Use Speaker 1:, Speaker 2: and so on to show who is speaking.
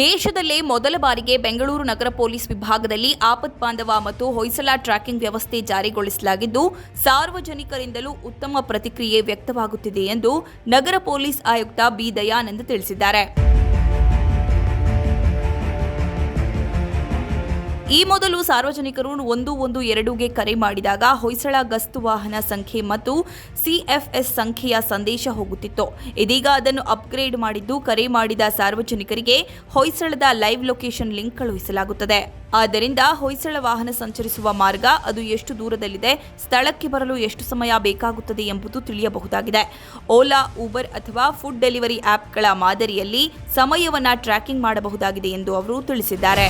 Speaker 1: ದೇಶದಲ್ಲೇ ಮೊದಲ ಬಾರಿಗೆ ಬೆಂಗಳೂರು ನಗರ ಪೊಲೀಸ್ ವಿಭಾಗದಲ್ಲಿ ಆಪತ್ ಬಾಂಧವ ಮತ್ತು ಹೊಯ್ಸಳ ಟ್ರ್ಯಾಕಿಂಗ್ ವ್ಯವಸ್ಥೆ ಜಾರಿಗೊಳಿಸಲಾಗಿದ್ದು, ಸಾರ್ವಜನಿಕರಿಂದಲೂ ಉತ್ತಮ ಪ್ರತಿಕ್ರಿಯೆ ವ್ಯಕ್ತವಾಗುತ್ತಿದೆ ಎಂದು ನಗರ ಪೊಲೀಸ್ ಆಯುಕ್ತ ಬಿ. ದಯಾನಂದ್ ತಿಳಿಸಿದ್ದಾರೆ. ಈ ಮೊದಲು ಸಾರ್ವಜನಿಕರು ಒಂದು ಒಂದು ಎರಡುಗೆ ಕರೆ ಮಾಡಿದಾಗ ಹೊಯ್ಸಳ ಗಸ್ತು ವಾಹನ ಸಂಖ್ಯೆ ಮತ್ತು ಸಿಎಫ್ಎಸ್ ಸಂಖ್ಯೆಯ ಸಂದೇಶ ಹೋಗುತ್ತಿತ್ತು. ಇದೀಗ ಅದನ್ನು ಅಪ್ಗ್ರೇಡ್ ಮಾಡಿದ್ದು ಕರೆ ಮಾಡಿದ ಸಾರ್ವಜನಿಕರಿಗೆ ಹೊಯ್ಸಳದ ಲೈವ್ ಲೊಕೇಶನ್ ಲಿಂಕ್ ಕಳುಹಿಸಲಾಗುತ್ತದೆ. ಆದ್ದರಿಂದ ಹೊಯ್ಸಳ ವಾಹನ ಸಂಚರಿಸುವ ಮಾರ್ಗ ಅದು ಎಷ್ಟು ದೂರದಲ್ಲಿದೆ, ಸ್ಥಳಕ್ಕೆ ಬರಲು ಎಷ್ಟು ಸಮಯ ಬೇಕಾಗುತ್ತದೆ ಎಂಬುದು ತಿಳಿಯಬಹುದಾಗಿದೆ. ಓಲಾ ಊಬರ್ ಅಥವಾ ಫುಡ್ ಡೆಲಿವರಿ ಆಪ್ಗಳ ಮಾದರಿಯಲ್ಲಿ ಸಮಯವನ್ನು ಟ್ರ್ಯಾಕಿಂಗ್ ಮಾಡಬಹುದಾಗಿದೆ ಎಂದು ಅವರು ತಿಳಿಸಿದ್ದಾರೆ.